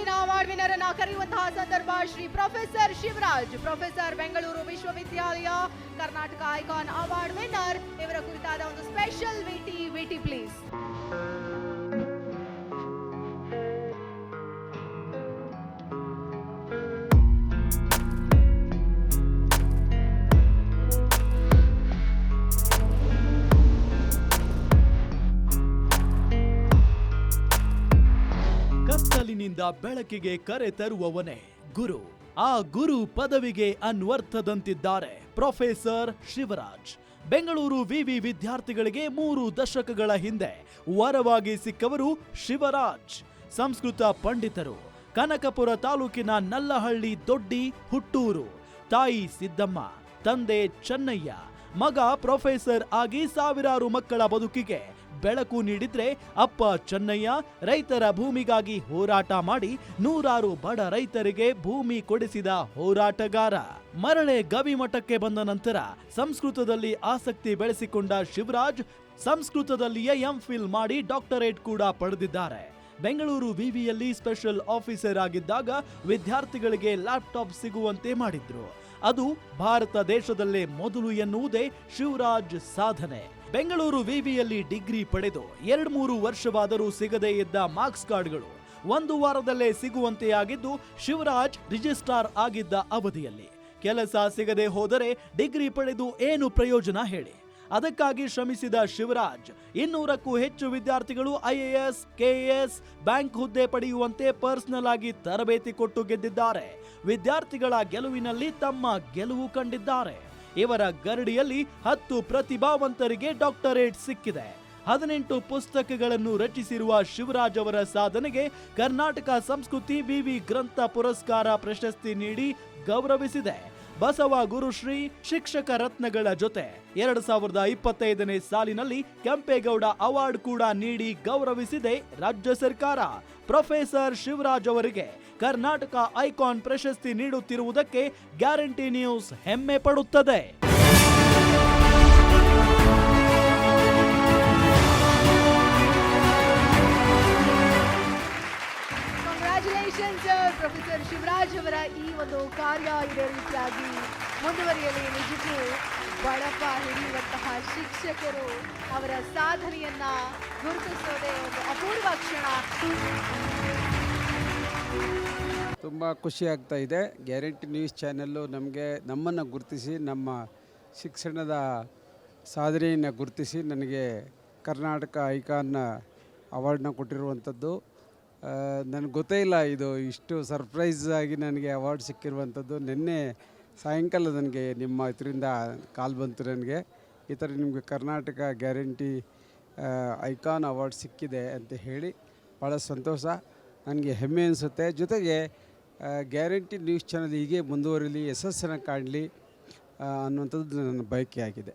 ಮುಂದಿನ ಅವಾರ್ಡ್ ಅನ್ನ ಕರೆಯುವಂತಹ ಸಂದರ್ಭ ಶ್ರೀ ಪ್ರೊಫೆಸರ್ ಶಿವರಾಜ್, ಪ್ರೊಫೆಸರ್ ಬೆಂಗಳೂರು ವಿಶ್ವವಿದ್ಯಾಲಯ ಕರ್ನಾಟಕ ಐಕಾನ್ ಅವಾರ್ಡ್ ವಿನ್ನರ್. ಇವರ ಕುರಿತಾದ ಒಂದು ಸ್ಪೆಷಲ್ ವಿಟಿ ವಿಟಿ ಪ್ಲೀಸ್. ಕತ್ತಲಿನಿಂದ ಬೆಳಕಿಗೆ ಕರೆ ತರುವವನೇ ಗುರು. ಆ ಗುರು ಪದವಿಗೆ ಅನ್ವರ್ಥದಂತಿದ್ದಾರೆ. ಪ್ರೊಫೆಸರ್ ಶಿವರಾಜ್. ಬೆಂಗಳೂರು ವಿವಿ ವಿದ್ಯಾರ್ಥಿಗಳಿಗೆ ಮೂರು ದಶಕಗಳ ಹಿಂದೆ ವರವಾಗಿ ಸಿಕ್ಕವರು ಶಿವರಾಜ್. ಸಂಸ್ಕೃತ ಪಂಡಿತರು. ಕನಕಪುರ ತಾಲೂಕಿನ ನಲ್ಲಹಳ್ಳಿ ದೊಡ್ಡಿ, ಹುಟ್ಟೂರು. ತಾಯಿ ಸಿದ್ದಮ್ಮ, ತಂದೆ ಚೆನ್ನಯ್ಯ. ಮಗ ಪ್ರೊಫೆಸರ್ ಆಗಿ ಸಾವಿರಾರು ಮಕ್ಕಳ ಬದುಕಿಗೆ ಬೆಳಕು ನೀಡಿದ್ರೆ ಅಪ್ಪ ಚೆನ್ನಯ್ಯ ರೈತರ ಭೂಮಿಗಾಗಿ ಹೋರಾಟ ಮಾಡಿ ನೂರಾರು ಬಡ ರೈತರಿಗೆ ಭೂಮಿ ಕೊಡಿಸಿದ ಹೋರಾಟಗಾರ. ಮರಳೆ ಗವಿಮಠಕ್ಕೆ ಬಂದ ನಂತರ ಸಂಸ್ಕೃತದಲ್ಲಿ ಆಸಕ್ತಿ ಬೆಳೆಸಿಕೊಂಡ ಶಿವರಾಜ್ ಸಂಸ್ಕೃತದಲ್ಲಿಯೇ ಎಂಫಿಲ್ ಮಾಡಿ ಡಾಕ್ಟರೇಟ್ ಕೂಡ ಪಡೆದಿದ್ದಾರೆ. ಬೆಂಗಳೂರು ವಿವಿಯಲ್ಲಿ ಸ್ಪೆಷಲ್ ಆಫೀಸರ್ ಆಗಿದ್ದಾಗ ವಿದ್ಯಾರ್ಥಿಗಳಿಗೆ ಲ್ಯಾಪ್ಟಾಪ್ ಸಿಗುವಂತೆ ಮಾಡಿದ್ರು. ಅದು ಭಾರತ ದೇಶದಲ್ಲೇ ಮೊದಲು ಎನ್ನುವುದೇ ಶಿವರಾಜ್ ಸಾಧನೆ. ಬೆಂಗಳೂರು ವಿವಿಯಲ್ಲಿ ಡಿಗ್ರಿ ಪಡೆದು ಎರಡು ಮೂರು ವರ್ಷವಾದರೂ ಸಿಗದೇ ಇದ್ದ ಮಾರ್ಕ್ಸ್ ಕಾರ್ಡ್ಗಳು ಒಂದು ವಾರದಲ್ಲೇ ಸಿಗುವಂತೆಯಾಗಿದ್ದು ಶಿವರಾಜ್ ರಿಜಿಸ್ಟ್ರಾರ್ ಆಗಿದ್ದ ಅವಧಿಯಲ್ಲಿ. ಕೆಲಸ ಸಿಗದೆ ಹೋದರೆ ಡಿಗ್ರಿ ಪಡೆದು ಏನು ಪ್ರಯೋಜನ ಹೇಳಿ? ಅದಕ್ಕಾಗಿ ಶ್ರಮಿಸಿದ ಶಿವರಾಜ್, ಇನ್ನೂರಕ್ಕೂ ಹೆಚ್ಚು ವಿದ್ಯಾರ್ಥಿಗಳು ಐಎಎಸ್ ಕೆಎಎಸ್ ಬ್ಯಾಂಕ್ ಹುದ್ದೆ ಪಡೆಯುವಂತೆ ಪರ್ಸನಲ್ ಆಗಿ ತರಬೇತಿ ಕೊಟ್ಟು ಗೆದ್ದಿದ್ದಾರೆ. ವಿದ್ಯಾರ್ಥಿಗಳ ಗೆಲುವಿನಲ್ಲಿ ತಮ್ಮ ಗೆಲುವು ಕಂಡಿದ್ದಾರೆ. ಇವರ ಗರಡಿಯಲ್ಲಿ ಹತ್ತು ಪ್ರತಿಭಾವಂತರಿಗೆ ಡಾಕ್ಟರೇಟ್ ಸಿಕ್ಕಿದೆ. ಹದಿನೆಂಟು ಪುಸ್ತಕಗಳನ್ನು ರಚಿಸಿರುವ ಶಿವರಾಜ್ ಅವರ ಸಾಧನೆಗೆ ಕರ್ನಾಟಕ ಸಂಸ್ಕೃತಿ ವಿವಿ ಗ್ರಂಥ ಪುರಸ್ಕಾರ ಪ್ರಶಸ್ತಿ ನೀಡಿ ಗೌರವಿಸಿದೆ. ಬಸವ ಗುರುಶ್ರೀ ಶಿಕ್ಷಕ ರತ್ನಗಳ ಜೊತೆ ಎರಡು ಸಾವಿರದ ಇಪ್ಪತ್ತೈದನೇ ಸಾಲಿನಲ್ಲಿ ಕೆಂಪೇಗೌಡ ಅವಾರ್ಡ್ ಕೂಡ ನೀಡಿ ಗೌರವಿಸಿದೆ ರಾಜ್ಯ ಸರ್ಕಾರ. ಪ್ರೊಫೆಸರ್ ಶಿವರಾಜ್ ಅವರಿಗೆ ಕರ್ನಾಟಕ ಐಕಾನ್ ಪ್ರಶಸ್ತಿ ನೀಡುತ್ತಿರುವುದಕ್ಕೆ ಗ್ಯಾರಂಟಿ ನ್ಯೂಸ್ ಹೆಮ್ಮೆ ಪಡುತ್ತದೆ. ಅವರ ಈ ಒಂದು ಕಾರ್ಯ ಇದೇ ರೀತಿಯಾಗಿ ಮುಂದುವರಿಯಲಿ. ನಿಜಕ್ಕೂ ಬಳಪ ಹಿಡಿಯುವಂತಹ ಶಿಕ್ಷಕರು ಅವರ ಸಾಧನೆಯನ್ನ ಗುರುತಿಸೋದೇ ಒಂದು ಅಪೂರ್ವ ಕ್ಷಣ. ತುಂಬ ಖುಷಿ ಆಗ್ತಾ ಇದೆ. ಗ್ಯಾರಂಟಿ ನ್ಯೂಸ್ ಚಾನೆಲ್ಲು ನಮಗೆ ನಮ್ಮನ್ನು ಗುರುತಿಸಿ, ನಮ್ಮ ಶಿಕ್ಷಣದ ಸಾಧನೆಯನ್ನು ಗುರುತಿಸಿ, ನನಗೆ ಕರ್ನಾಟಕ ಐಕಾನ್ನ ಅವಾರ್ಡನ್ನ ಕೊಟ್ಟಿರುವಂಥದ್ದು. ನನಗೆ ಗೊತ್ತೇ ಇಲ್ಲ ಇದು ಇಷ್ಟು ಸರ್ಪ್ರೈಸ್ ಆಗಿ ನನಗೆ ಅವಾರ್ಡ್ ಸಿಕ್ಕಿರುವಂಥದ್ದು ನಿನ್ನೆ ಸಾಯಂಕಾಲ ನನಗೆ ನಿಮ್ಮ ಇದರಿಂದ ಕಾಲ್ ಬಂತು ನನಗೆ. ಈ ಥರ ನಿಮಗೆ ಕರ್ನಾಟಕ ಗ್ಯಾರಂಟಿ ಐಕಾನ್ ಅವಾರ್ಡ್ ಸಿಕ್ಕಿದೆ ಅಂತ ಹೇಳಿ ಭಾಳ ಸಂತೋಷ. ನನಗೆ ಹೆಮ್ಮೆ ಅನಿಸುತ್ತೆ. ಜೊತೆಗೆ ಗ್ಯಾರಂಟಿ ನ್ಯೂಸ್ ಚಾನಲ್ ಹೀಗೆ ಮುಂದುವರಿಲಿ, ಯಶಸ್ಸನ್ನು ಕಾಣಲಿ ಅನ್ನುವಂಥದ್ದು ನನ್ನ ಬಯಕೆ ಆಗಿದೆ.